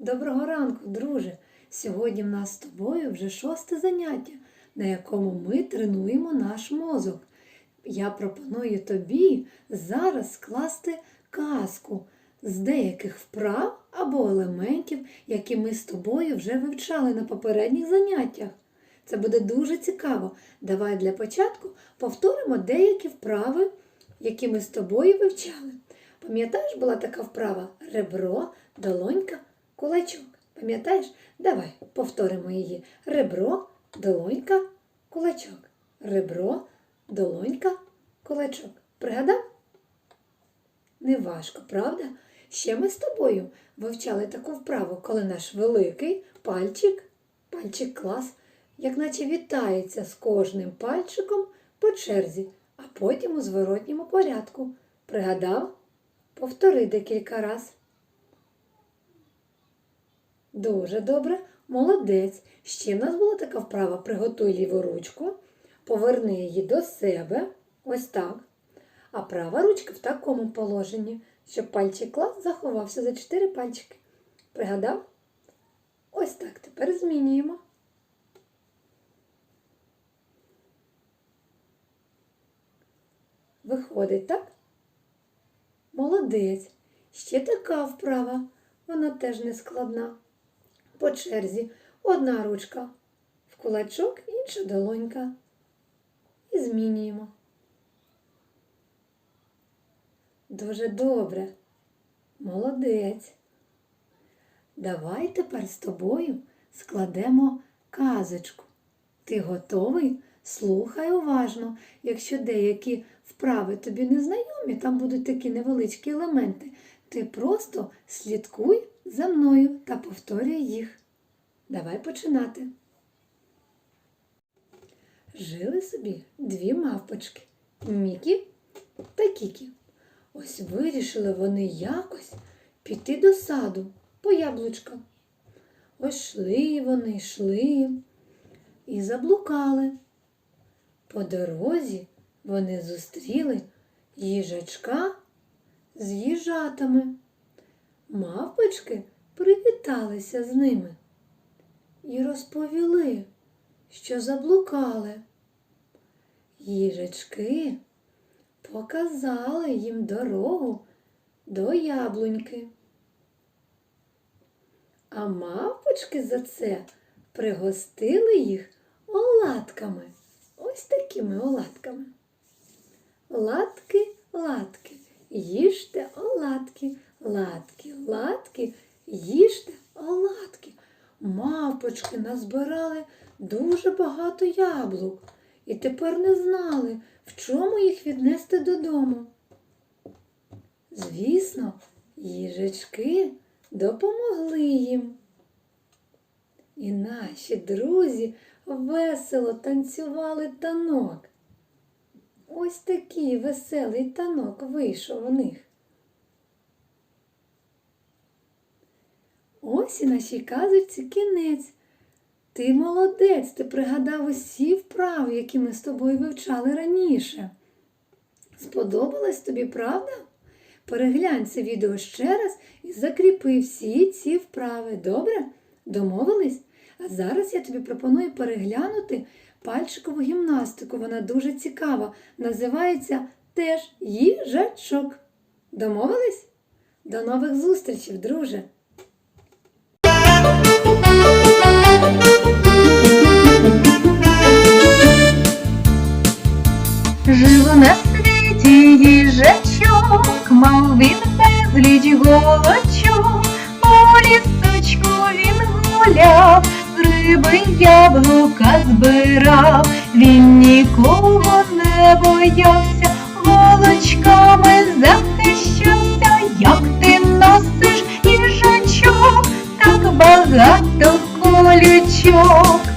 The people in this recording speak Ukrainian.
Доброго ранку, друже! Сьогодні в нас з тобою вже шосте заняття, на якому ми тренуємо наш мозок. Я пропоную тобі зараз скласти казку з деяких вправ або елементів, які ми з тобою вже вивчали на попередніх заняттях. Це буде дуже цікаво. Давай для початку повторимо деякі вправи, які ми з тобою вивчали. Пам'ятаєш, була така вправа ребро, долонька, кулачок. Пам'ятаєш? Давай повторимо її. Ребро, долонька, кулачок. Ребро, долонька, кулачок. Пригадав? Неважко, правда? Ще ми з тобою вивчали таку вправу, коли наш великий пальчик, пальчик клас, як наче вітається з кожним пальчиком по черзі, а потім у зворотньому порядку. Пригадав? Повтори декілька раз. Дуже добре, молодець. Ще в нас була така вправа. Приготуй ліву ручку, поверни її до себе. Ось так. А права ручка в такому положенні, щоб пальчик клас заховався за чотири пальчики. Пригадав? Ось так. Тепер змінюємо. Виходить, так? Молодець. Ще така вправа. Вона теж не складна. По черзі одна ручка в кулачок, інша долонька. І змінюємо. Дуже добре. Молодець. Давай тепер з тобою складемо казочку. Ти готовий? Слухай уважно. Якщо деякі вправи тобі не знайомі, там будуть такі невеличкі елементи, ти просто слідкуй за мною та повторюй їх. Давай починати. Жили собі дві мавпочки Мікі та Кікі. Ось вирішили вони якось піти до саду по яблучка. Ось йшли вони, йшли і заблукали. По дорозі вони зустріли їжачка з їжатами. Мавпочки привіталися з ними і розповіли, що заблукали. Їжачки показали їм дорогу до яблуньки. А мавпочки за це пригостили їх оладками. Ось такими оладками. Латки, латки, їжте оладки, латки, латки, їжте оладки. Мавпочки назбирали дуже багато яблук і тепер не знали, в чому їх віднести додому. Звісно, їжачки допомогли їм. І наші друзі весело танцювали танок. Ось такий веселий танок вийшов у них. Ось і нашій казочці кінець. Ти молодець, ти пригадав усі вправи, які ми з тобою вивчали раніше. Сподобалось тобі, правда? Переглянь це відео ще раз і закріпи всі ці вправи. Добре? Домовились? А зараз я тобі пропоную переглянути пальчикову гімнастику. Вона дуже цікава. Називається теж їжачок. Домовились? До нових зустрічей, друже! Жив на світі їжачок, мав він безліч голочок, по лісочку він гуляв, риби яблука збирав, він нікого не боявся, голочками захищався, як ти носиш їжачок, так багато колючок.